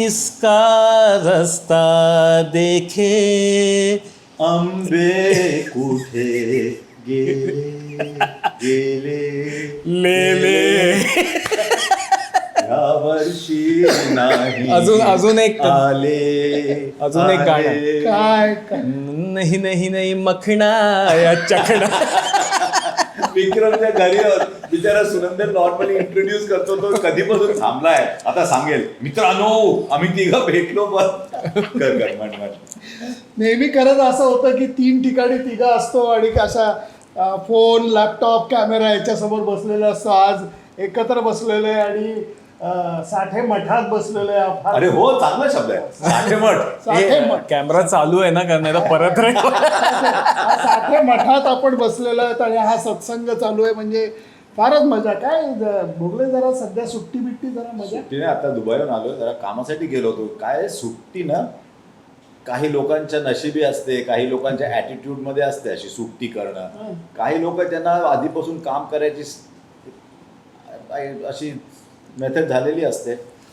किसका रास्ता देखे? आंबे कुठे गेले? गेले? ले ले या वर्षी नाही अजून- अजून एक- आले. अजून एक गाणं. आले. काय नाही नाही नाही मखणा या चखणा. विक्रमच्या घरी आहोत. बिचारा सुनंदर नॉर्मली इंट्रोड्यूस करतो तो कधीपासून थांबलाय? आता सांगेल. मित्रांनो आम्ही तिघं भेटलो पण. कर नेहमी करत असं होतं की तीन ठिकाणी तिघा असतो आणि असा अं, फोन लॅपटॉप कॅमेरा याच्यासमोर बसलेला असतो. आज एकत्र बसलेले आणि अं, साठे मठात बसलेले अरे हो चांगला शब्द आहे. साठेमठ साठे मठ. कॅमेरा चालू आहे ना कारण परत रे. हा साठे मठात आपण बसलेलो आहेत आणि हा सत्संग चालू आहे. म्हणजे फारच मजा. काय ज- भोगले जरा सध्या सुट्टी बिट्टी जरा मजा. सुट्टीने आता दुबईहून आलो जरा कामासाठी गेलो होतो. काय सुट्टी ना काही लोकांच्या नशिबी असते काही लोकांच्या attitude मध्ये असते अशी सुट्टी करणं. काही लोक त्यांना आधीपासून काम करायची स- अशी मेथड झालेली असते.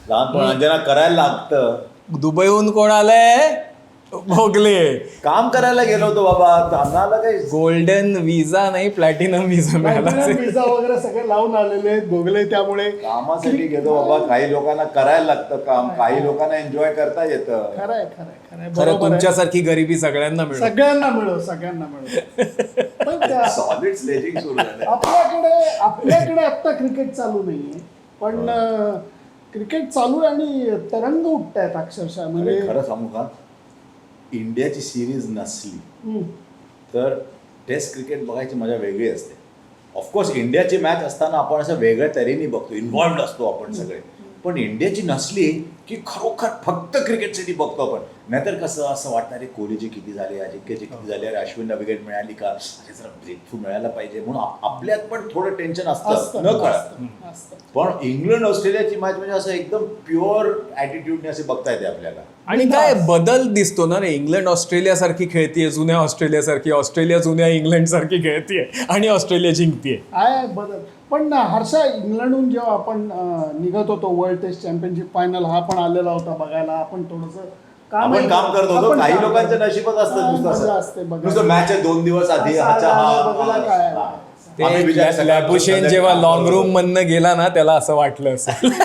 लहानपणा ज्यांना करायला लागतं. दुबईहून कोण आलंय? भोगले काम करायला गेलो होतो बाबा आम्हाला काही गोल्डन विजा नाही प्लॅटिनम विजा मिळाला पिझ्झा वगैरे सगळे लावून आलेले आहेत भोगले त्यामुळे. कामासाठी गेलो बाबा काही लोकांना करायला लागतं काम काही लोकांना एन्जॉय करता येतं. खरंय खरंय खरंय. खरं बरोबर आहे. तुमच्यासारखी गरिबी सगळ्यांना मिळेल सगळ्यांना मिळो सगळ्यांना मिळो. पण त्या- सॉलिड स्लेजिंग सुरू झालं आपल्याकडे आपल्याकडे आता क्रिकेट चालू नाहीये. पण क्रिकेट चालू आहे आणि तरंग उठत आहेत अक्षरशः. अरे म्हणजे खरं सांगू का? इंडियाची सिरीज नसली. तर टेस्ट क्रिकेट बघायची मजा वेगळी असते. ऑफकोर्स इंडियाची मॅच असताना आपण असं वेगळ्या तऱ्हेने बघतो इन्व्हॉल्ड असतो आपण सगळे. पण इंडियाची नसली की खरोखर फक्त क्रिकेटसाठी बघतो आपण. नाहीतर कसं असं वाटतं अरे कोहलीची किती झाले अजिंक्यची किती झाली अरे अश्विनला विकेट मिळाली का? अरे जरा ब्रेकथ्रू मिळायला पाहिजे. म्हणून आप- आपल्यात पण थोडं टेन्शन असतं. असतं, न कळत. पण इंग्लंड ऑस्ट्रेलियाची मॅच म्हणजे असं एकदम प्युअर ॲटिट्यूडने असे बघता येते आपल्याला. आणि काय बदल दिसतो ना रे? इंग्लंड ऑस्ट्रेलिया सारखी खेळतीये जुन्या ऑस्ट्रेलिया सारखी. ऑस्ट्रेलिया जुन्या इंग्लंड सारखी खेळतीये आणि ऑस्ट्रेलिया जिंकतीये. आहे बदल. पण हर्षा इंग्लंडहून जेव्हा आपण निघत होतो वर्ल्ड टेस्ट चॅम्पियनशिप फायनल हा पण आलेला होता बघायला. आपण थोडस आपण काम करत होतो. काही लोकांच्या नशिबात असतं नुसतं असं. मॅच दोन दिवस आधी असं लॅबुशेन जेव्हा लॉंग. रूम मधनं गेला ना त्याला असं वाटलं असेल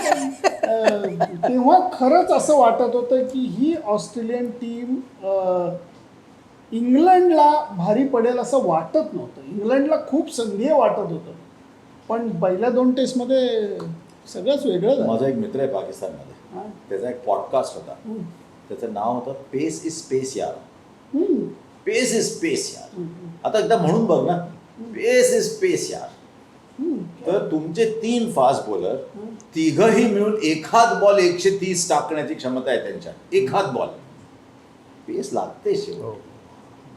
अं, तेव्हा खरंच असं वाटत होतं की ही ऑस्ट्रेलियन टीम इंग्लंडला भारी पडेल असं वाटत नव्हतं. इंग्लंडला खूप संधी वाटत होतं. पण पहिल्या दोन टेस्टमध्ये सगळंच वेगळं माझा एक मित्र आहे पाकिस्तानमध्ये. हा. त्याचा एक पॉडकास्ट होता. त्याचं नाव होतं पेस इज स्पेस यार. पेस इज स्पेस यार. आता एकदा म्हणून बघ ना. पेस इज स्पेस यार. तर तुमचे तीन फास्ट बॉलर तिघही मिळून एखाद बॉल एकशे तीस टाकण्याची क्षमता आहे त्यांच्या. एखाद बॉल पेस लागते शेवट.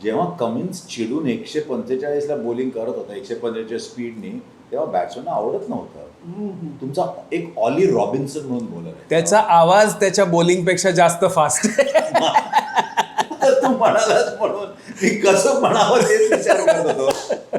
जेव्हा कमिन्स चिडून एकशे पंचेचाळीसला बॉलिंग करत होता एकशे पंचेचाळीस स्पीडनी तेव्हा बॅट्समॅनना आवडत नव्हतं. हम्म. तुमचा एक ऑली रॉबिन्सन म्हणून बॉलर आहे. त्याचा आवाज त्याच्या bowling पेक्षा जास्त फास्ट तू म्हणालाच म्हणून मी कसं म्हणावं तेच विचार करत होतो.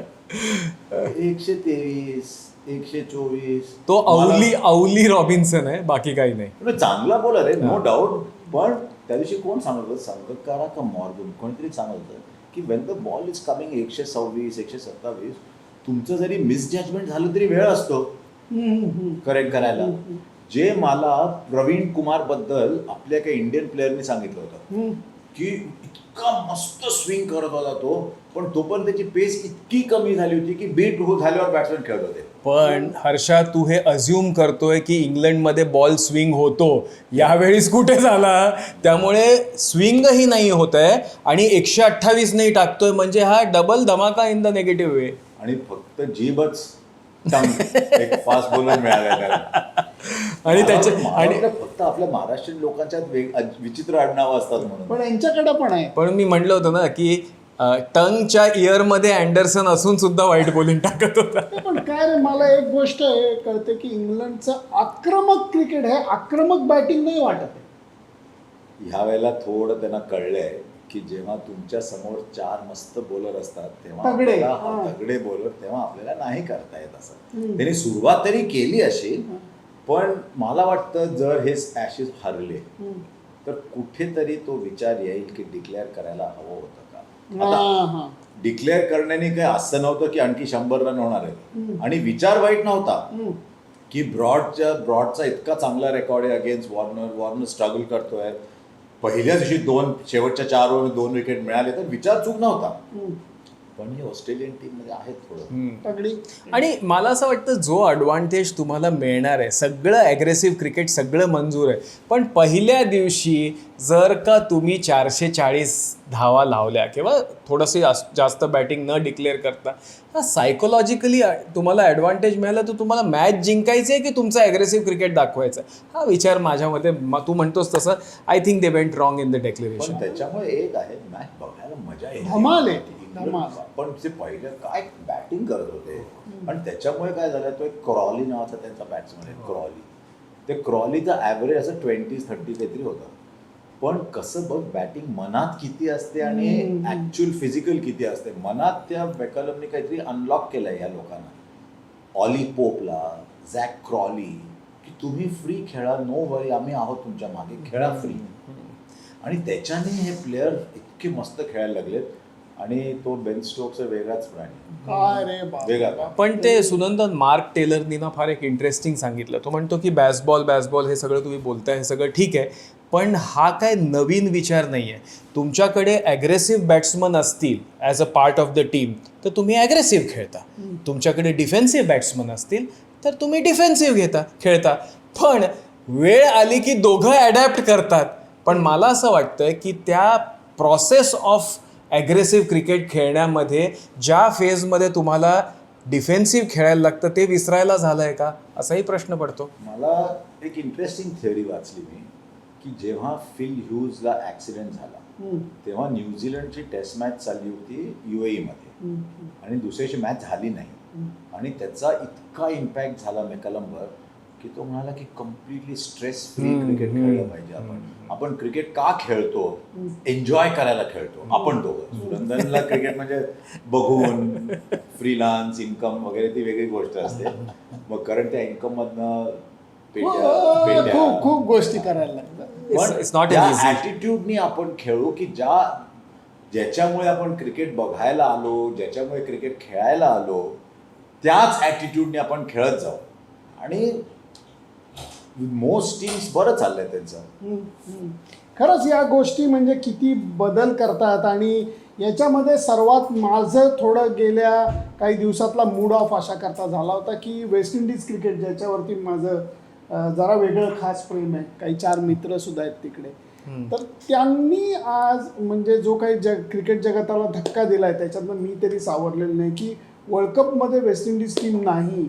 एकशे तेवीस एकशे चोवीस. तो अवली अवली रॉबिन्सन आहे बाकी काही नाही. चांगला बॉलर आहे नो डाऊट पण त्या दिवशी कोण सांगत होतं? संगतकारा का मॉर्गन. कोणीतरी सांगत होतं की when the ball is coming एकशे सव्वीस एकशे सत्तावीस तुमचं जरी मिसजजमेंट झालं तरी वेळ असतो. करेक्ट करायला. जे मला प्रवीण कुमारबद्दल आपल्या काही इंडियन प्लेअरनी सांगितलं होतं. की इतका मस्त स्विंग करत होता तो पण तो पण त्याची पेस इतकी कमी झाली होती की बीट हो झाल्यावर बॅट्समॅन खेळत होते. पण हर्षा तू हे अज्युम करतोय की इंग्लंडमध्ये बॉल स्विंग होतो. यावेळीस कुठे झाला? त्यामुळे स्विंगही नाही होत आहे आणि एकशे अठ्ठावीस नाही टाकतोय. म्हणजे हा डबल धमाका इन द निगेटिव्ह वे आणि फक्त जीबच. एक फास्ट बॉलर मिळाला त्याला. आणि त्याचे आणि फक्त आपल्या महाराष्ट्रीयन लोकांच्यात वेग अज- विचित्र आडनावं असतात म्हणून. पण यांच्याकडे पण आहे. पण मी म्हटलं होतं ना की टंगच्या इयरमध्ये अँडरसन असून सुद्धा वाईट बॉलिंग टाकत होता. पण काय रे मला एक गोष्ट हे कळते की इंग्लंडचं आक्रमक क्रिकेट हे आक्रमक बॅटिंग नाही वाटत आहे. ह्या वेळेला थोडं त्यांना कळलंय. की जेव्हा तुमच्यासमोर चार मस्त बॉलर असतात तेव्हा तगडे, आपल्याला हा हा. तगडे बॉलर तेव्हा आपल्याला नाही करता येत असं. हम्म. त्यांनी सुरुवात तरी केली असेल पण मला वाटतं जर हे ॲशेस हरले तर कुठेतरी तो विचार येईल की डिक्लेअर करायला हवं होतं का? आता हा. डिक्लेअर करण्याने काय असं नव्हतं की आणखी शंभर रन होणार आहेत. आणि विचार वाईट नव्हता. हम्म. की ब्रॉडच्या ब्रॉडचा इतका चांगला रेकॉर्ड आहे अगेन्स्ट वॉर्नर वॉर्नर स्ट्रगल करतोय. पहिल्याच दिवशी दोन शेवटच्या चार ओव्हर दोन विकेट मिळाले तर विचार चूक नव्हता. पण हे ऑस्ट्रेलियन टीममध्ये आहेत थोडं. तगडी आणि मला असं वाटतं जो अडव्हान्टेज तुम्हाला मिळणार आहे सगळं ॲग्रेसिव्ह क्रिकेट सगळं मंजूर आहे. पण पहिल्या दिवशी जर का तुम्ही चारशे चाळीस धावा लावल्या किंवा थोडंसं जास- जास्त बॅटिंग न डिक्लेअर करता हा सायकोलॉजिकली तुम्हाला ॲडव्हान्टेज मिळाला तर तुम्हाला मॅच जिंकायची आहे की तुमचं ॲग्रेसिव्ह क्रिकेट दाखवायचं आहे? हा विचार माझ्यामध्ये म- तू म्हणतोस तसं I think they went wrong in the declaration पण त्याच्यामुळे एक आहे मॅच बघायला मजा येते. धमाल. पण ते पहिलं काय बॅटिंग करत होते आणि त्याच्यामुळे काय झालं तो एक क्रॉली नावाचा त्यांचा बॅट्समन आहे क्रॉली ते क्रॉलीचा ॲव्हरेज असं ट्वेंटी थर्टी काहीतरी होतं. पण कसं बघ बॅटिंग मनात किती असते आणि. ऍक्च्युअल फिजिकल किती असते. मनात त्या बेकलमने काहीतरी अनलॉक केलंय या लोकांना. ऑली पोपला झॅक क्रॉली की तुम्ही फ्री खेळा नो वरी आम्ही आहोत तुमच्या मागे खेळा फ्री आणि त्याच्याने हे प्लेयर इतके मस्त खेळायला लागलेत आणि तो बेन स्टोकचा वेगळाच प्राणी काय रे बाप. वेगळा पण ते सुनंदन मार्क टेलरनी ना फार एक इंटरेस्टिंग सांगितलं. तो म्हणतो की बॅसबॉल बॅसबॉल हे सगळं तुम्ही बोलताय हे सगळं ठीक आहे पण हा काय नवीन विचार नाही आहे तुमच्याकडे ॲग्रेसिव्ह बॅट्समन असतील as a part of the team तर तुम्ही ॲग्रेसिव्ह खेळता. तुमच्याकडे डिफेन्सिव्ह बॅट्समन असतील तर तुम्ही डिफेन्सिव्ह घेता खेळता. पण वेळ आली की दोघं ॲडॅप्ट करतात. पण मला असं वाटतं की त्या प्रोसेस ऑफ ॲग्रेसिव्ह क्रिकेट खेळण्यामध्ये ज्या फेजमध्ये तुम्हाला डिफेन्सिव्ह खेळायला लागतं ते विसरायला झालं आहे का? असाही प्रश्न पडतो. मला एक इंटरेस्टिंग थिअरी वाचली मी की जेव्हा फिल ह्यूजला ॲक्सिडेंट झाला. तेव्हा न्यूझीलंडची टेस्ट मॅच चालली होती यू मध्ये. हम्म. आणि दुसऱ्याची मॅच झाली नाही. आणि त्याचा इतका इम्पॅक्ट झाला मेकलमवर की तो म्हणाला की कम्प्लिटली स्ट्रेस फ्री क्रिकेट खेळलं पाहिजे आपण. आपण क्रिकेट का खेळतो? एन्जॉय करायला खेळतो. आपण दोघं. सुनंदनला क्रिकेट म्हणजे बघून फ्रीलान्स इन्कम वगैरे ती वेगळी गोष्ट असते. मग कारण त्या इन्कम मधनं पेट्या खूप पेट्या खूप गोष्टी करायला लागतात. ऍटिट्यूडनी आपण खेळू की ज्या ज्याच्यामुळे आपण क्रिकेट बघायला आलो ज्याच्यामुळे क्रिकेट खेळायला आलो त्याच ऍटिट्यूडने आपण खेळत जाऊ. आणि मोस्ट टीम्स बरं चाललंय त्यांचं. हम्म, हम्म. खरंच या गोष्टी म्हणजे किती बदल करतात आणि याच्यामध्ये सर्वात माझं थोडं गेल्या काही दिवसातला मूड ऑफ अशा करता झाला होता की वेस्ट इंडिज क्रिकेट ज्याच्यावरती माझं जरा वेगळं खास प्रेम आहे. काही चार मित्र सुद्धा आहेत तिकडे. तर त्यांनी आज म्हणजे जो काही जग क्रिकेट जगताला धक्का दिलाय त्याच्यातनं मी तरी सावरलेलं नाही की वर्ल्ड कपमध्ये वेस्ट इंडिज टीम नाही.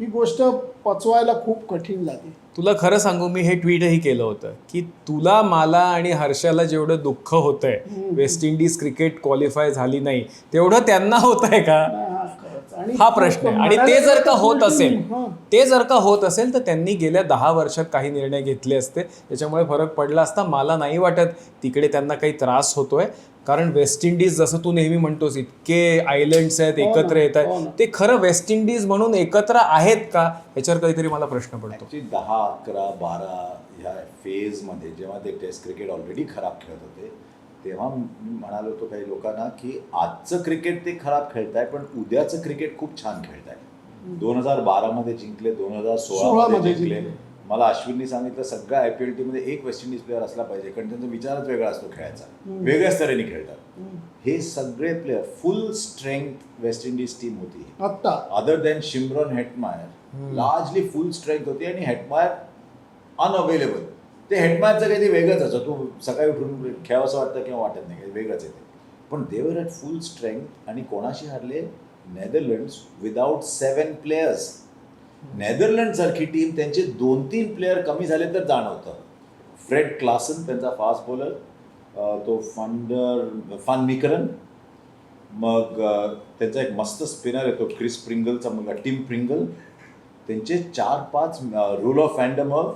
ही गोष्ट पचवायला खूप कठीण जाते. तुला खरं सांगू मी हे ट्विटही केलं होतं की तुला मला आणि हर्षाला जेवढं दुःख होतंय वेस्ट इंडिज क्रिकेट क्वालिफाय झाली नाही तेवढं त्यांना होत आहे का? हा, प्रश्न आहे. आणि ते जर का होत असेल. ते जर का होत असेल तर त्यांनी गेल्या दहा वर्षात काही निर्णय घेतले असते. त्याच्यामुळे फरक पडला असता मला नाही वाटत. तिकडे त्यांना काही त्रास होतोय. कारण वेस्ट इंडिज जसं तू नेहमी म्हणतोस इतके आयलंड्स आहेत हो एकत्र येत हो आहेत ना. ते खरं वेस्ट इंडिज म्हणून एकत्र आहेत का? याच्यावर काहीतरी मला प्रश्न पडतो. दहा अकरा बारा ह्या फेजमध्ये जेव्हा ते टेस्ट क्रिकेट ऑलरेडी खराब खेळत होते तेव्हा मी म्हणालो होतो काही लोकांना की आजचं क्रिकेट ते खराब खेळताय पण उद्याचं क्रिकेट खूप छान खेळताय. दोन हजार बारामध्ये जिंकले दोन हजार सोळामध्ये जिंकले. मला अश्विननी सांगितलं सगळ्या आय पी एल टीमध्ये एक वेस्ट इंडिज प्लेअर असला पाहिजे. कारण त्यांचा विचारच वेगळा असतो खेळायचा. वेगळ्याच तऱ्हेने खेळतात. हे सगळे player full strength West Indies team होती. आत्ता. Other than Shimron Hetmyer largely full strength होती आणि हेटमायर अनअवेलेबल ते हेटमायरचं काही ते वेगळंच असं तू सकाळी उठून खेळावंसं वाटतं किंवा वाटत नाही काही वेगळंच येते पण देवर ॲट फुल स्ट्रेंथ आणि कोणाशी हारले? Netherlands without seven players Netherland सारखी टीम त्यांचे दोन तीन प्लेयर कमी झाले तर जाणवतं. फ्रेड क्लासन त्यांचा फास्ट बॉलर तो फंडर फान मिकरन. मग त्यांचा एक मस्त स्पिनर येतो क्रिस प्रिंगलचा मुलगा टिम प्रिंगल. त्यांचे चार पाच रुल ऑफ फॅन्डमर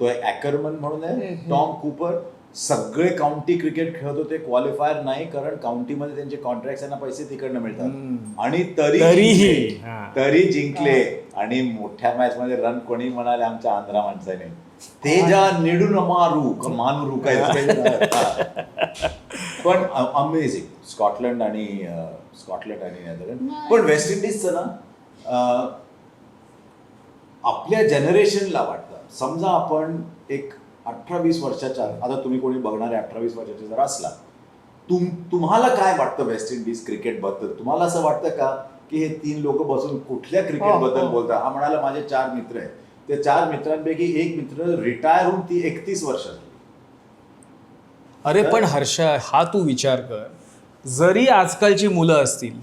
तो एक ॲकरमन म्हणून आहे. टॉम कुपर सगळे काउंटी क्रिकेट खेळत होते क्वालिफायर नाही कारण काउंटीमध्ये त्यांचे कॉन्ट्रॅक्ट यांना पैसे तिकडनं मिळतात. आणि तरी तरीही. हा. तरी जिंकले. आणि मोठ्या मॅच मध्ये रन कोणी म्हणाले आमच्या आंध्रा माणसाने. तेजा निडून मारू मानू काय पण अमेझिंग स्कॉटलंड आणि स्कॉटलंड आणि नेदरलँड. पण वेस्ट इंडिजचं ना आपल्या जनरेशनला वाटतं. समजा आपण एक अठरा वीस वर्षाच्या आता तुम्ही कोणी बघणारे अठरा वीस वर्षाचे जर असला तुम तुम्हाला काय वाटतं वेस्ट इंडिज क्रिकेटबद्दल? तुम्हाला असं वाटतं का की हे तीन लोक बसून कुठल्या क्रिकेटबद्दल हो, हो. बोलतात? हा म्हणाला माझे चार मित्र आहेत. ते चार मित्रांपैकी एक मित्र रिटायर होऊन ती एकतीस वर्ष अरे पण हर्षा हा तू विचार कर. जरी आजकालची मुलं असतील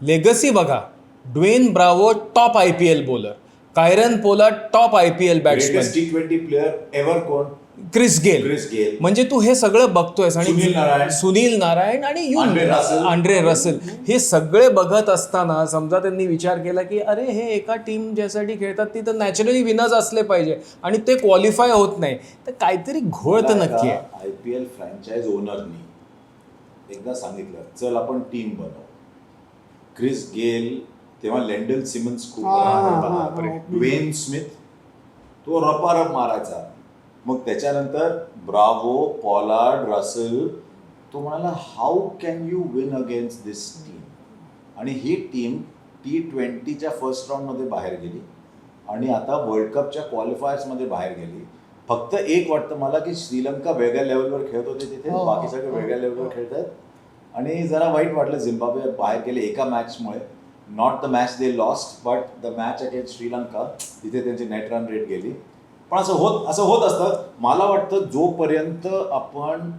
लेगसी बघा. Dwayne Bravo top I P L bowler Kieron Pollard top I P L batsman T twenty player ever कोण? Chris Gayle. Chris Gayle. म्हणजे तू हे सगळं बघतोयस आणि सुनील नारायण. सुनील नारायण आणि यू- आंड्रे रसेल. Andre Russell. हे सगळे बघत असताना समजा त्यांनी विचार केला की अरे हे एका टीम ज्यासाठी खेळतात ती तर नॅचरली विनर्स असले पाहिजे आणि ते क्वालिफाय होत नाही. तर काहीतरी घोळ तर नक्की आहे. आय पी एल फ्रँचायझ ओनरनी एकदा सांगितलं चल आपण टीम बनव. क्रिस गेल तेव्हा लेंडल सिमन्स खूप हा, हा, हा. हा. ड्वेन स्मिथ तो रपारप मारायचा. मग त्याच्यानंतर ब्रावो पॉलार्ड रसल तो म्हणाला how can you win against this team आणि ही टीम टी ट्वेंटीच्या फर्स्ट राऊंडमध्ये बाहेर गेली आणि आता वर्ल्ड कपच्या क्वालिफायर्समध्ये बाहेर गेली. फक्त एक वाटतं मला की श्रीलंका वेगळ्या लेवलवर खेळत होते तिथे. हो, बाकी सगळे हो, वेगळ्या हो. लेवलवर खेळत आहेत आणि जरा वाईट वाटलं झिम्बाब्वे बाहेर गेले एका मॅचमुळे not the match they lost but the match against Sri Lanka तिथे त्यांची नेट रन रेट गेली. पण असं होत असं होत असतं. मला वाटतं जोपर्यंत आपण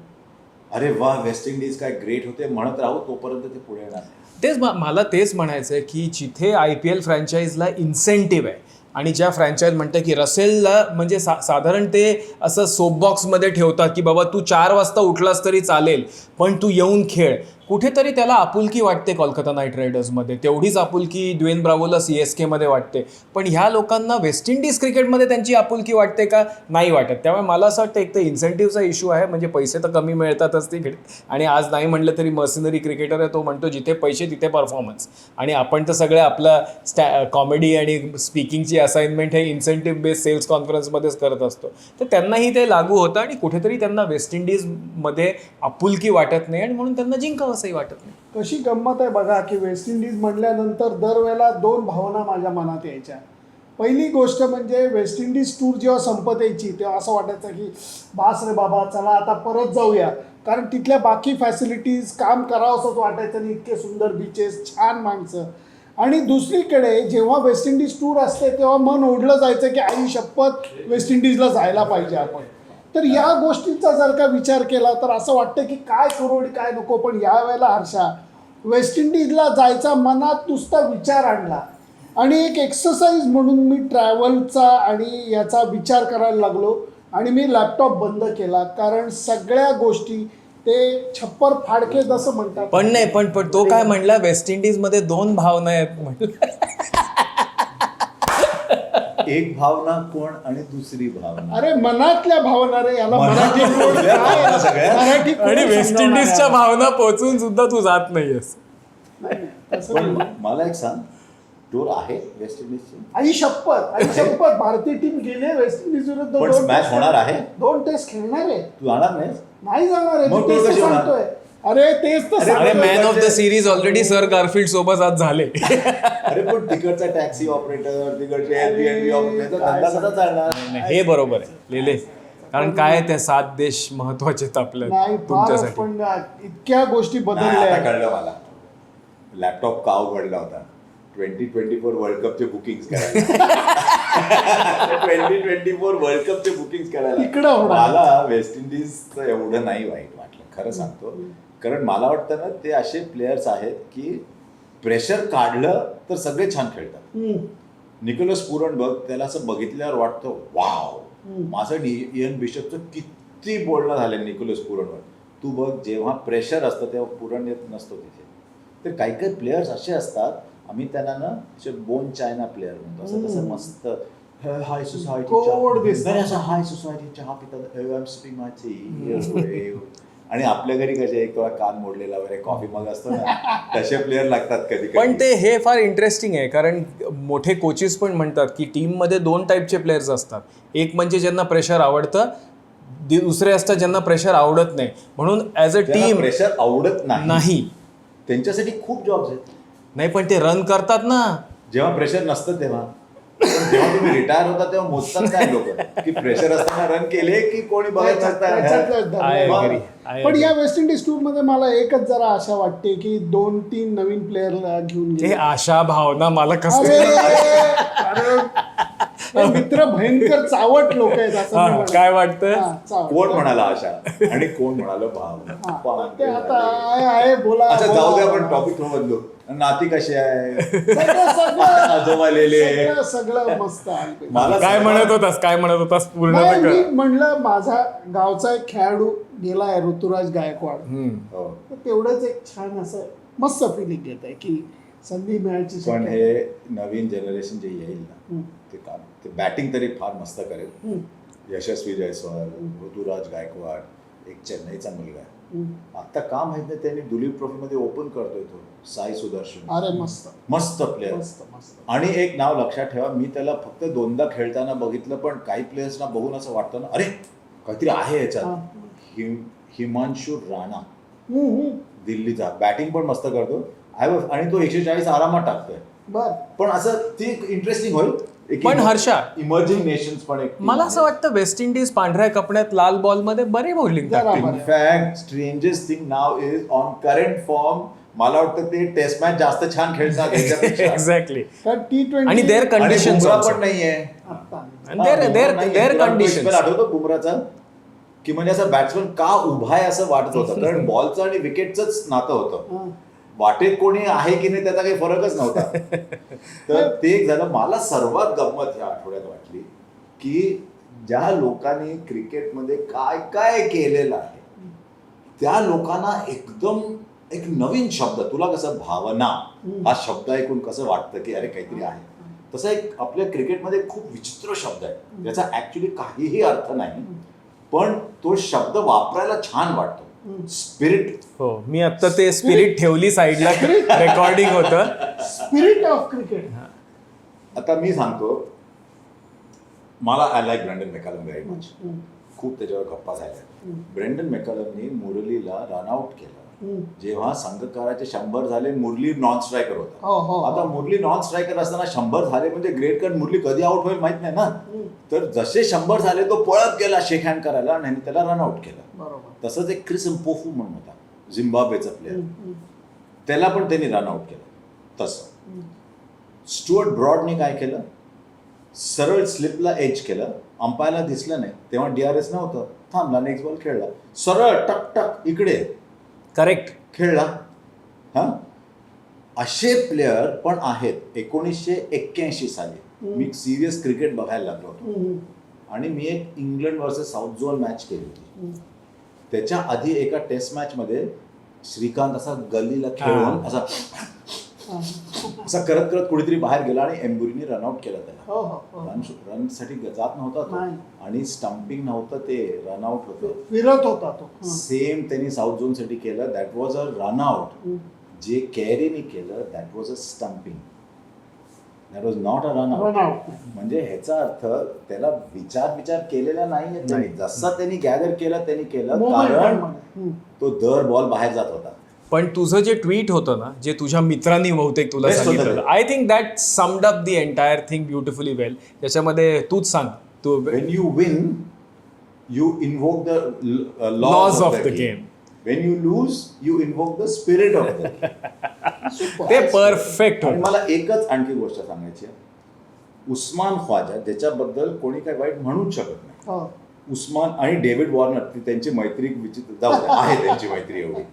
अरे वा वेस्ट इंडिज काय ग्रेट होते म्हणत राहू तोपर्यंत ते पुढे येणार तेच मला तेच म्हणायचं आहे की जिथे आय पी एल फ्रँचाईजला इन्सेंटिव्ह आहे आणि ज्या फ्रँचाईज म्हणते की रसेलला म्हणजे सा साधारण ते असं सोपबॉक्समध्ये ठेवतात की बाबा तू चार वाजता उठलास तरी चालेल पण तू येऊन खेळ. कुठेतरी त्याला आपुलकी वाटते कोलकाता नाईट रायडर्समध्ये. तेवढीच आपुलकी द्वेन ब्रावोला सी एस केमध्ये वाटते. पण ह्या लोकांना वेस्ट इंडिज क्रिकेटमध्ये त्यांची आपुलकी वाटते का? नाही वाटत. त्यामुळे मला असं वाटतं एक तर इन्सेंटिव्हचा इश्यू आहे म्हणजे पैसे तर कमी मिळतातच तिकडे. आणि आज नाही म्हटलं तरी मर्सिनरी क्रिकेटर आहे तो म्हणतो जिथे पैसे तिथे परफॉर्मन्स. आणि आपण तर सगळे आपला स्टॅ कॉमेडी आणि स्पीकिंगची असाइनमेंट हे इन्सेंटिव्ह बेस्ड सेल्स कॉन्फरन्समध्येच करत असतो. तर त्यांनाही ते लागू होतं आणि कुठेतरी त्यांना वेस्ट इंडिजमध्ये आपुलकी वाटत नाही आणि म्हणून त्यांना जिंकावं असंही वाटत नाही. कशी गंमत आहे बघा की वेस्ट इंडिज म्हणल्यानंतर दरवेळेला दोन भावना माझ्या मनात यायच्या. पहिली गोष्ट म्हणजे वेस्ट इंडिज टूर जेव्हा संपत यायची तेव्हा असं वाटायचं की बास रे बाबा चला आता परत जाऊया. कारण तिथल्या बाकी फॅसिलिटीज काम करावंसंच वाटायचं आणि इतके सुंदर बीचेस छान माणसं. आणि दुसरीकडे जेव्हा वेस्ट इंडिज टूर असते तेव्हा मन ओढलं जायचं की आई शपथ वेस्ट इंडिजला जायला पाहिजे आपण. तर या गोष्टींचा जर का विचार केला तर असं वाटतं की काय करू आणि काय नको पण या वेळेला हर्षा वेस्ट इंडिजला जायचा मनात नुसता विचार आणला. आणि एक एक्सरसाइज म्हणून मी ट्रॅव्हलचा आणि याचा विचार करायला लागलो आणि मी लॅपटॉप बंद केला. कारण सगळ्या गोष्टी ते छप्पर फाडके जसं म्हणतात. पण नाही पण पण तो काय म्हणला वेस्ट इंडिजमध्ये दोन भावना आहेत म्हणलं एक भावना कोण आणि दुसरी भावना? अरे मनातल्या भावना रे याला मराठी मनातल्या कोण- काय भावना सगळ्या? मराठी कोण आणि वेस्ट समजावणार इंडिजच्या? भावना पोहोचून सुद्धा तू जात नाहीयेस. नाही, नाही, तसं पण नाही. म- मला एक सांग टूर आहे वेस्ट इंडिजची? आई शपथ आई शपथ भारतीय टीम गेले वेस्ट इंडिज विरुद्ध पण दोन मॅच टेस्ट- होणार आहे. दोन टेस्ट खेळणार आहे. तू जाणार नाहीस? नाही जाणार आहे मग मी तो तेच तर कशी होणार? सांगतोय अरे तेच तर. Man of the series already sir Garfield सोबत आज झाले. अरे पण तिकडचा टॅक्सी ऑपरेटर तिकडचे धंदा कसा चालणार. हे बरोबर आहे लेले. कारण काय ते सात देश महत्त्वाचे आहेत आपल्या नाही फारच तुमच्यासाठी. पण इतक्या गोष्टी नाही, आता बदलल्या. कळलं मला. लॅपटॉप का उघडला होता. ट्वेंटी ट्वेंटी फोर वर्ल्ड कपचे बुकिंग करायला. ट्वेंटी ट्वेंटी फोर वर्ल्ड कपचे बुकिंग करायला. तिकडं होणार. मला वेस्ट इंडिजचं एवढं नाही वाईट वाटलं. खरं सांगतो कारण मला वाटतं ना ते असे प्लेयर्स आहेत की प्रेशर काढलं तर सगळे छान खेळतात. निकोलस पुरण बघ त्याला असं बघितल्यावर वाटतं वाव. माझं डी- इयन बिशपचं किती बोलणं झालं निकोलस पुरणवर तू बघ जेव्हा प्रेशर असतं तेव्हा पुरण येत नसतो तिथे. तर काही काही प्लेयर्स असे असतात आम्ही त्यांना ना बोन चायना प्लेअर म्हणतो. असं तसं. मस्त हाय सोसायटी हाय सोसायटी चहा पितात आणि आपल्या घरी कसे एक थोडा कान मोडलेला वगैरे कॉफी मग असतो ना तसे प्लेअर लागतात कधी पण ते हे फार इंटरेस्टिंग आहे कारण मोठे कोचेस पण म्हणतात की टीममध्ये दोन टाईपचे प्लेयर्स असतात. एक म्हणजे ज्यांना प्रेशर आवडतं दुसरे असतात ज्यांना प्रेशर आवडत नाही. म्हणून ॲज अ टीम प्रेशर आवडत नाही. त्यांच्यासाठी खूप जॉब्स आहेत. नाही पण ते रन करतात ना. जेव्हा प्रेशर नसतं तेव्हा. जेव्हा तुम्ही रिटायर होता तेव्हा मोजतात काय लोक? की प्रेशर असताना रन केले की कोणी बघत नसतात पण. या वेस्ट इंडिज टूरमध्ये मला एकच जरा आशा वाटते की दोन तीन नवीन प्लेअर घेऊन हे गेले. आशा भावना मला कसं हे मित्र भयंकर चावट लोक आहेत असं मी हा, म्हणेन. काय वाटतं हा, चावट. कोण म्हणाला आशा आणि कोण म्हणाल हा, भाव ते आता आहे आहे बोला अच्छा. जाऊ दे आपण टॉपिक थोडं बदलू नाती कशी आहे सगळं सगळं आजोबा लिहिले सगळं सगळं मस्त आहे मला काय म्हणत होतास काय म्हणत होतास पूर्ण नाही, तर मी कर. म्हणलं माझा गावचा एक खेळाडू गेलाय ऋतुराज गायकवाड हम्म. हो. तर तेवढंच एक छान असं मस्त फिलिंग येत आहे की संधी मिळायची पण. हे नवीन जनरेशन जे येईल ना. ते काम ते बॅटिंग तरी फार मस्त करेल. यशस्वी जयस्वाल ऋतुराज गायकवाड एक चेन्नईचा मुलगा आहे. आता काम माहीत नाही त्यांनी दुलीप ट्रॉफी मध्ये ओपन करतोय तो साई सुदर्शन अरे मस्त मस्त प्लेअर मस्त मस्त आणि एक नाव लक्षात ठेवा मी त्याला फक्त दोनदा खेळताना बघितलं पण काही प्लेयर्सना बघून असं वाटतं ना अरे काहीतरी आहे. याच्यात हिम हिमांशू राणा. दिल्लीचा बॅटिंग पण मस्त करतो आय वॉज- आणि तो एकशे चाळीस आरामात टाकतोय. बर. पण असं ते इंटरेस्टिंग होईल. पण हर्षा, इमर्जिंग नेशन्स पण एक मला असं वाटतं वेस्ट इंडिज पांढऱ्या कपड्यात लाल बॉलमध्ये बरे bowling. In fact strangest thing now is on current form मला वाटतं ते टेस्ट मॅच जास्त छान खेळतात. एक्झॅक्टली कारण टी ट्वेंटी आणि देअर कंडिशन पण नाहीये. देअर कंडिशन आठवतो बुमराचा की म्हणजे असं बॅट्समन का उभा आहे असं वाटत होतं. कारण बॉलचं आणि विकेटच नातं होतं. वाटेत कोणी आहे की नाही त्याचा काही फरकच नव्हता. तर ते एक झालं मला सर्वात गंमत ह्या आठवड्यात वाटली की ज्या लोकांनी क्रिकेटमध्ये काय काय केलेलं आहे त्या लोकांना एकदम एक नवीन शब्द तुला कसं भावना हा शब्द ऐकून कसं वाटतं की अरे काहीतरी आहे. तसं एक आपल्या क्रिकेटमध्ये खूप विचित्र शब्द आहे. ज्याचा ऍक्च्युली काहीही अर्थ नाही पण तो शब्द वापरायला छान वाटतो. स्पिरिट हो मी आता ते स्पिरिट ठेवली साईडला रेकॉर्डिंग होतं. स्पिरिट ऑफ क्रिकेट आता मी सांगतो मला I like Brandon McCullum very much खूप त्याच्यावर गप्पा झाल्या. ब्रँडन मेकालमनी मुरलीला रनआउट केलं. जेव्हा संघकाराचे शंभर झाले मुरली नॉन स्ट्रायकर हो, होता. हो, हो. आता मुरली नॉन स्ट्रायकर असताना शंभर झाले म्हणजे ग्रेट कारण मुरली कधी आउट होईल माहीत नाही ना? तर जसे शंभर झाले तो पळत गेला शेक हँड करायला आणि त्याला रनआउट केलं. तसंच एक क्रिस पोफू म्हणून होता झिम्बाब्वेचा प्लेअर त्याला पण त्यांनी रनआउट केलं. तसं. स्टुअर्ट ब्रॉडने काय केलं? सरळ स्लिपला एज केलं. अंपायरला दिसलं नाही. तेव्हा डीआरएस नव्हतं. थांबला नेक्स्ट बॉल खेळला. सरळ टक टक इकडे. करेक्ट खेळला. हा? असे प्लेयर पण आहेत. एकोणीसशे एक्क्याऐंशी साली. मी सिरियस क्रिकेट बघायला लागलो होतो. आणि मी एक England versus South Zone match केली होती. त्याच्या आधी एका टेस्ट मॅच मध्ये श्रीकांत असा गल्लीला खेळून. असा असा करत करत कुठेतरी बाहेर गेला आणि एम्बुरीने रनआउट केला त्याला हो हो हो रन रनसाठी जात नव्हता. आणि स्टम्पिंग नव्हतं ते रनआउट होतं फिरत होता तो हं. सेम त्यांनी साऊथ झोनसाठी केलं दॅट वॉज अ रनआउट हं. जे कॅरीने केलं that was a stumping that was not a out नाही. म्हणजे ह्याचा अर्थ त्याला विचार विचार केलेला नाहीये नाही. जसा त्यांनी गॅदर केला त्यांनी केलं कारण. हं. तो दर बॉल बाहेर जात होता पण तुझं जे ट्विट होतं ना जे तुझ्या मित्रांनी बहुतेक तुला सांगितलं. I think that summed up the entire thing beautifully well त्याच्यामध्ये तूच सांग तू when you win you invoke the laws, Laws of, of the, the game. when you lose you invoke the spirit of the game Super. ते perfect मला एकच आणखी गोष्ट सांगायची आहे उस्मान ख्वाजा ज्याच्याबद्दल कोणी काही वाईट म्हणूच शकत नाही हो. उस्मान आणि डेव्हिड वॉर्नर ती त्यांची मैत्री विचित्र आहे त्यांची मैत्री एवढी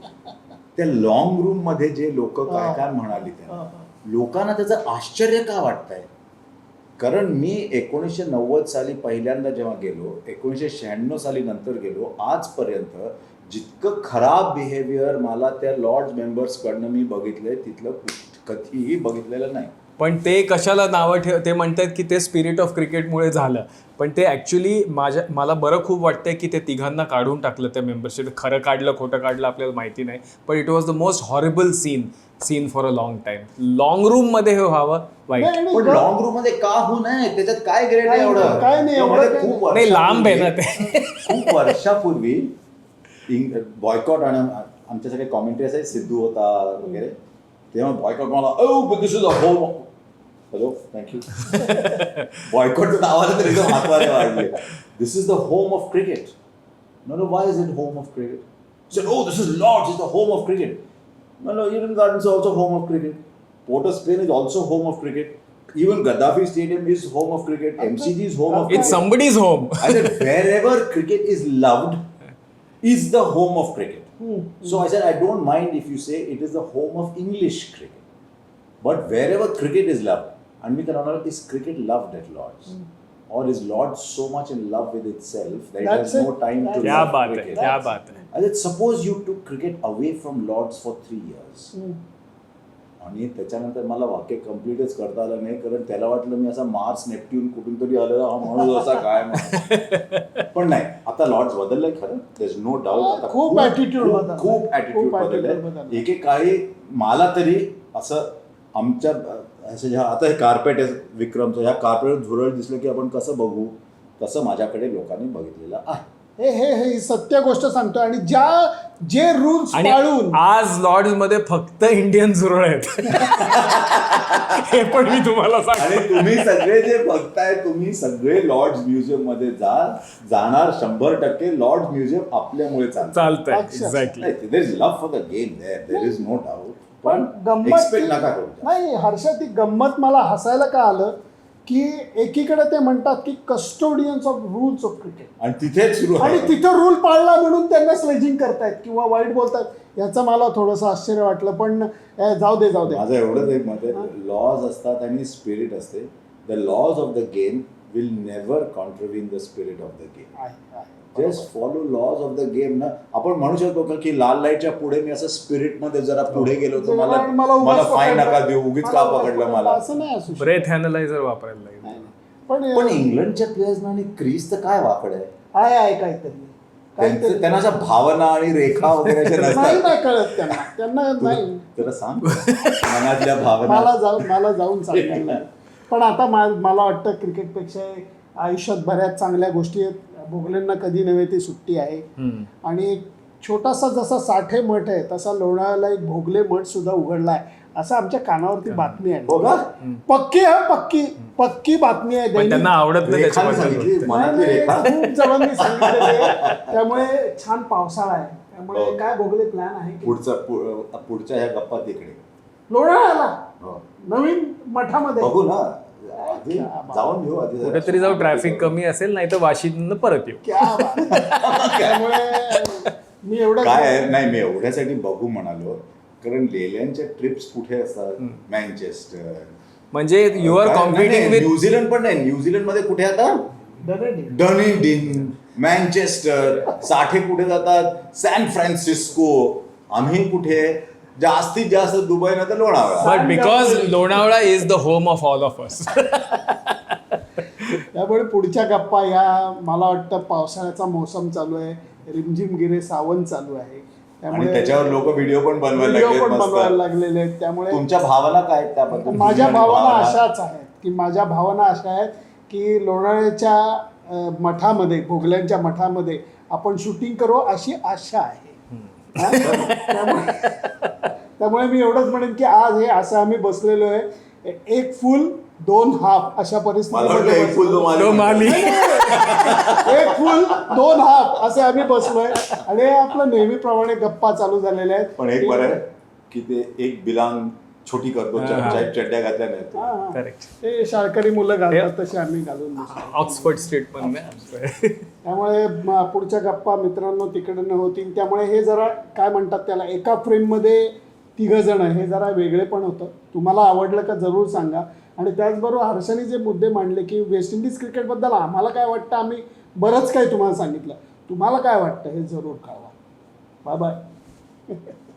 त्या लॉंग रूममध्ये जे लोक काय काय म्हणाली हो, त्या हो. लोकांना त्याचं आश्चर्य का वाटतंय? कारण मी एकोणीसशे नव्वद साली पहिल्यांदा जेव्हा गेलो एकोणीसशे शहाण्णव साली नंतर गेलो आजपर्यंत जितकं खराब बिहेवियर मला त्या लॉर्ड मेंबर्सकडनं मी बघितलंय तिथलं कधीही बघितलेलं नाही. पण ते कशाला नावं ठेव ते म्हणतात की ते स्पिरिट ऑफ क्रिकेटमुळे झालं. पण ते ॲक्च्युली माझ्या मला बरं खूप वाटतंय की ते तिघांना काढून टाकलं त्या मेंबरशिप खरं काढलं खोटं काढलं आपल्याला माहिती नाही. पण it was the most horrible scene scene for a long time long रूममध्ये हे व्हावं वाईट. पण लॉंग रूममध्ये का होऊ नये? त्याच्यात काय ग्रेट आहे एवढं? काय नाही, एवढं खूप नाही. नाही लांब आहे ना ते. खूप वर्षापूर्वी बॉयकॉट आणि आमचे सगळे कॉमेंट्रीज आहेत सिद्धू होता वगैरे. तेव्हा बॉयकॉट मला ओ but this is a home Hello, thank you. Boycott ಅಂತ This is the home of cricket. No, why is it home of cricket? He said, oh, this is large. it's the home of cricket. No, no, Eden Gardens is also home of cricket. Porter's Plain is also home of cricket. Even Gaddafi Stadium is home of cricket. MCG is home of cricket. It's somebody's home. I said, wherever cricket is loved is the home of cricket. Hmm. So I said, I don't mind if you say it is the home of English cricket. But wherever cricket is loved, and we can honor, is cricket loved at Lords? Or is Lords so much in love with itself that it That's has it. no time to क्या love बात है cricket? क्या बात है I said, suppose you took cricket away from Lords for three years. हम्म. आणि त्याच्यानंतर मला वाक्य कम्प्लीटच करता आलं नाही कारण त्याला वाटलं मी असा मार्स नेपट्यून कुठून तरी आलेला हा माणूस असा काय. पण नाही आता लॉर्ड्स बदललंय खरं देर नो डाऊट आता खूप ऍटिट्यूड खूप attitude बदललंय बदललाय. एकेकाळी मला तरी असं आमच्या असं ह्या आता हे कार्पेट आहे विक्रमचं ह्या कार्पेट झुरळ दिसलं की आपण कसं बघू? तसं माझ्याकडे लोकांनी बघितलेलं आहे. हे हे हे सत्य गोष्ट सांगतो आणि ज्या जे रूल्स आणि पाळून आज लॉर्ड्समध्ये फक्त इंडियन झुरळ आहेत. हे पण मी तुम्हाला आणि सांगतो तुम्ही सगळे जे बघताय तुम्ही सगळे लॉर्ड्स म्युझियममध्ये जा जाणार शंभर टक्के लॉर्ड म्युझियम आपल्यामुळे चालतं चालतंय. Exactly there is love for the game there there is no doubt पण गंमत नका करू. नाही हर्षा ती गंमत मला हसायला का आलं? की एकीकडे ते म्हणतात की custodians of rules of cricket आणि तिथेच सुरू आणि आहे तिथं रूल पाळला म्हणून त्यांना स्लेजिंग करतायत किंवा वाईट बोलतात. याचं मला थोडंसं आश्चर्य वाटलं पण ए, जाऊ दे जाऊ दे. माझं एवढंच एक मत आहे. लॉज असतात आणि स्पिरिट असते. The laws of the game will never contribute the spirit of the game आहे, आहे. Just follow laws of the game ना. आपण म्हणू शकतो का की लाल लाईटच्या पुढे मी असं स्पिरिटमध्ये जरा पुढे गेलो तर मला मला फाईन. नका देऊ उगीच का पकडलं मला? असं नाही असू. ब्रेथ अॅनलायझर वापरायला लागेल. पण पण इंग्लंडच्या प्लेयर्सना आणि क्रीज तर काय वाकड आहे? आहे आहे काहीतरी. त्यांना अशा भावना आणि रेखा वगैरे नाही कळत त्यांना. त्यांना नाही. तू- जरा सांग. मनातल्या भावना. मला जाऊन मला जाऊन सांगायला. पण आता मा- मला वाटतं क्रिकेटपेक्षा आयुष्यात बऱ्याच चांगल्या गोष्टी आहेत भोगल्यांना कधी नव्हे ती सुट्टी आहे. आणि एक छोटासा जसा साठे मठ आहे तसा लोणावळ्याला एक भोगले मठ सुद्धा उघडला आहे असं आमच्या कानावरती बातमी आहे हो का? पक्की आहे पक्की पक्की बातमी आहे दैनिक. त्यांना आवडत नाही रेखाने त्याच्याबद्दल सांगितली बोलते. मनातली नाही, रेखा नाही, खूप जणांनी सांगितलेलं आहे. त्यामुळे छान पावसाळा आहे त्यामुळे हो. काय भोगले प्लॅन आहे की पुढचा पु- पुढच्या ह्या गप्पा तिकडे लोणावळ्याला हो. नवीन मठामध्ये. बघू ना. आधी जाऊन घेऊ आधी जरा. कुठेतरी जाऊ ट्रॅफिक कमी असेल नाही तर वाशीतनं परत येऊ. क्या बात आहे. त्यामुळे मी एवढं काय आहे? नाही मी एवढ्यासाठी बघू म्हणालो. कारण लेल्यांच्या ट्रिप्स कुठे असतात? मँचेस्टर. म्हणजे you are competing with New Zealand पण नाही. न्यूझीलंडमध्ये कुठे आता? डनेडी. Dunedin Manchester. साठे कुठे जातात? San Francisco. आम्ही कुठे? जास्तीत जास्त दुबई ना तर Lonavala. But because Lonavala is the home of all of us त्यामुळे पुढच्या गप्पा या. मला वाटतं पावसाळ्याचा मोसम चालू आहे. रिमझिम गिरे सावन चालू आहे. आणि त्याच्यावर लोक व्हिडिओ पण बनवायला व्हिडिओ पण बनवायला. लागलेले आहेत. त्यामुळे तुमच्या भावना काय आहेत त्याबद्दल? माझ्या भावना अशाच आहेत की माझ्या भावना अशा आहेत की लोणावळ्याच्या अं, मठामध्ये भोगल्यांच्या मठामध्ये आपण शूटिंग करू अशी आशा आहे? त्यामुळे त्यामुळे मी एवढंच म्हणेन की आज हे असं आम्ही बसलेलो आहे. एक फुल दोन हाफ अशा एक फुल परिस्थिती एक फुल दोन हाफ असे आम्ही बसलोय. आणि हे आपलं नेहमीप्रमाणे गप्पा चालू झालेल्या आहेत. पण एक बरं आहे की ते एक बिलांग छोटी करतो चड्ड्या घातल्या नाही. करेक्ट ते शाळकरी मुलं घालतात तसे आम्ही घालून. ऑक्सफर्ड स्ट्रीट पण त्यामुळे म- पुढच्या गप्पा मित्रांनो तिकडनं होतील. त्यामुळे हे जरा काय म्हणतात त्याला एका फ्रेममध्ये तिघं जण हे जरा वेगळे पण होतं. तुम्हाला आवडलं का जरूर सांगा. आणि त्याचबरोबर हर्षाने जे मुद्दे मांडले की वेस्ट इंडिज क्रिकेटबद्दल आम्हाला काय वाटतं? आम्ही बरंच काही तुम्हाला सांगितलं. तुम्हाला काय वाटतं? हे जरूर कळवा. Bye bye